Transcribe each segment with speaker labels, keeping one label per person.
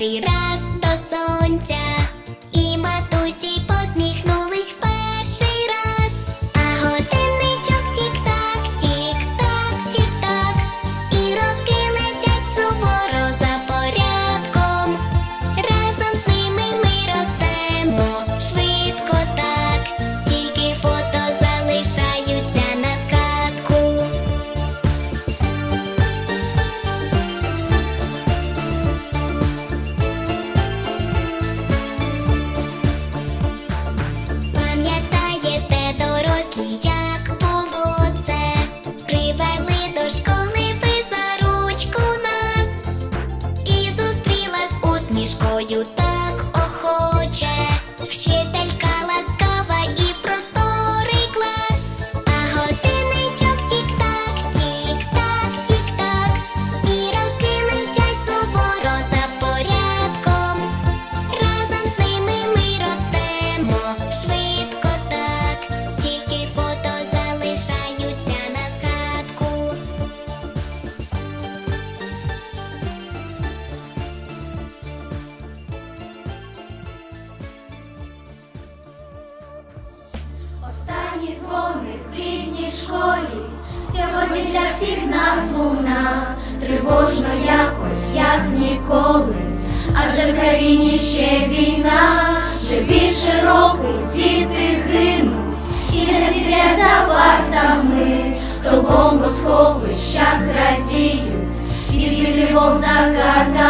Speaker 1: Shira. 言った
Speaker 2: Останні дзвоник в рідній школі, сьогодні для всіх нас луна, тривожно якось, як ніколи, адже в країні ще війна, вже більше року діти гинуть, і не сидять за партами, то бомбосховищах радіють, і від тривог за картами.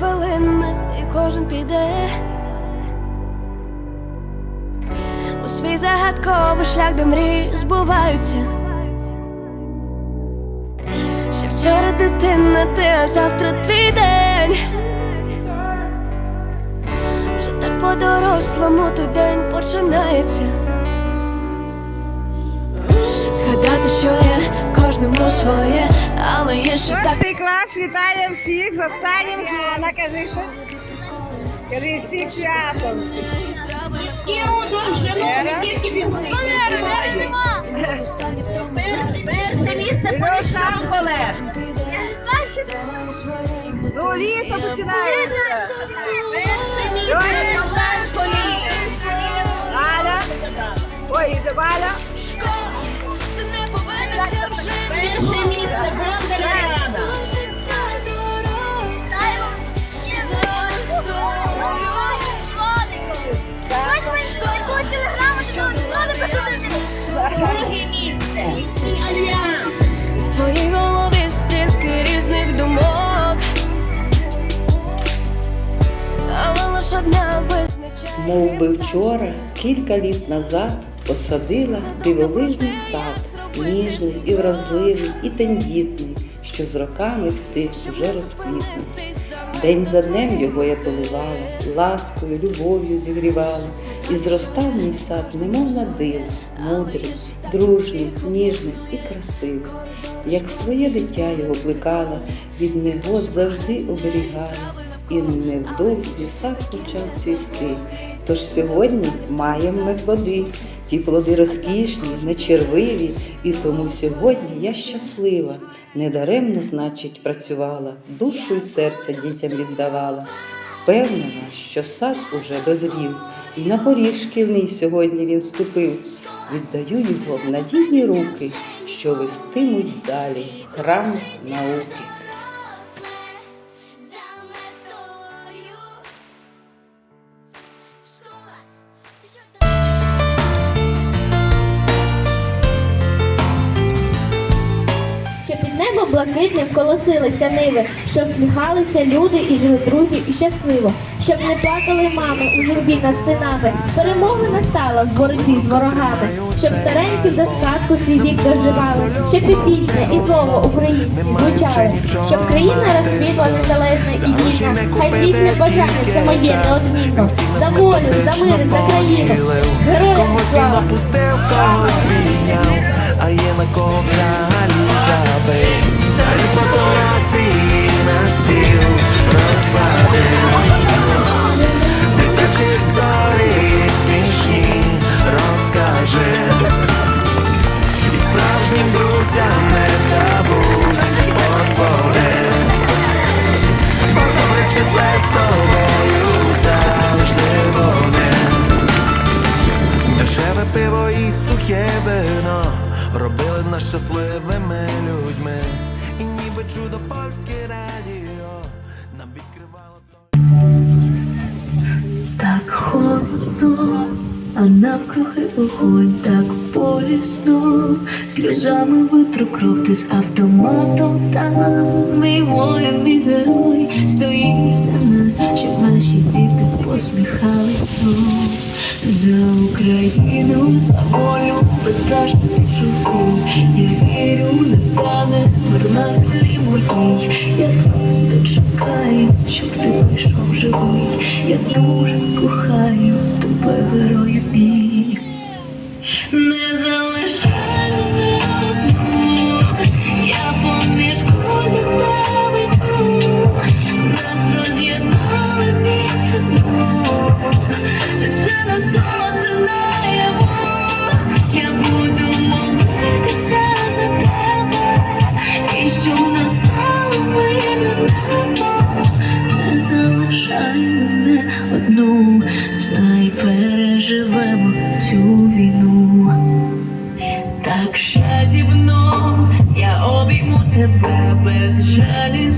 Speaker 3: Хвилини і кожен піде у свій загадковий шлях, де мрії збуваються. Ще вчора дитина, ти, а завтра твій день. Вже так по-дорослому той день починається. Згадати, що є кожному своє, але ще так.
Speaker 4: Шостий клас вітає всіх з останнім Діана, кажи щось. Кажи всіх святом. Колег. Ну, літо починається. Льоня, Валя. Ой, іде
Speaker 5: Мов би вчора, кілька літ назад, посадила дивовижний сад, ніжний і вразливий, і тендітний, що з роками встиг уже розквітнути. День за днем його я поливала, ласкою, любов'ю зігрівала, і зростав мій сад, немов на диво, мудрий, дружний, ніжний і красивий. Як своє дитя його плекала, від негод завжди оберігала, і невдовзі сад почав цвісти. Тож сьогодні маємо ми плоди, ті плоди розкішні, нечервиві, і тому сьогодні я щаслива, недаремно, значить, працювала, душу і серце дітям віддавала. Впевнена, що сад уже дозрів, і на поріг шкільний сьогодні він ступив. Віддаю його в надійні руки, що вестимуть далі храм науки.
Speaker 6: Небо блакитним колосилися ниви, що всміхалися люди і жили дружньо і щасливо, щоб не плакали мами у журбі над синами. Перемога настала в боротьбі з ворогами, щоб старенькі в достатку свій вік доживали, щоб і пісня, і слово українське звучали, щоб країна розквітла незалежна і вільна. Хай здійсне бажання це моє неодмінно. За волю, за мир, за країну. Героям слава!
Speaker 7: Навкруги так болісно, сльозами витру кров ти з автоматом там мій воїн, мій герой стоїть за нас, щоб наші діти посміхались. За Україну, за волю, безстрашно живий. Я вірю, не стане мир на землі моїй. Я просто чекаю, щоб ти прийшов живий. Я дуже кохаю тебе, герою мій.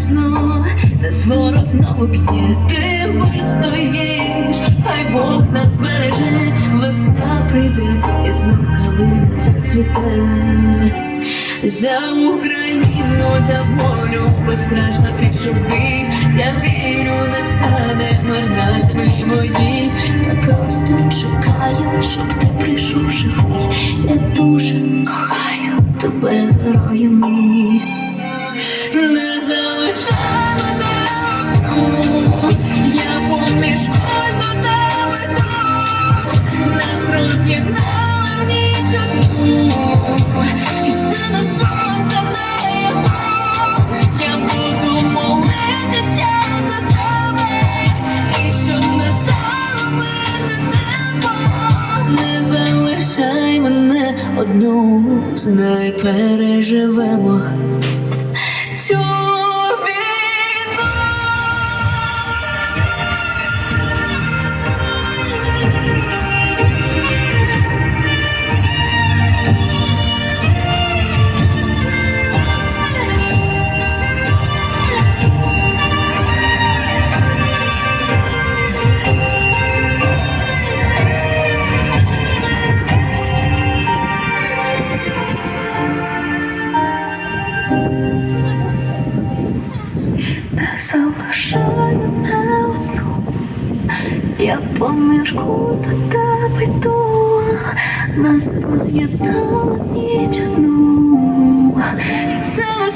Speaker 7: Безжалісно, не ворог знову б'є, ти вистоїш, хай Бог нас береже, весна прийде і знов калина зацвіте. За Україну, за волю безстрашно бій. Я вірю, не стане на землі моїй. Та просто чекаю, щоб ти прийшов живий. Я дуже кохаю тебе, герою мій. Одну, знай, переживемо цю Не залишай мене одну, я поміж до тебе йду, нас роз'єднала ніч одну, і це не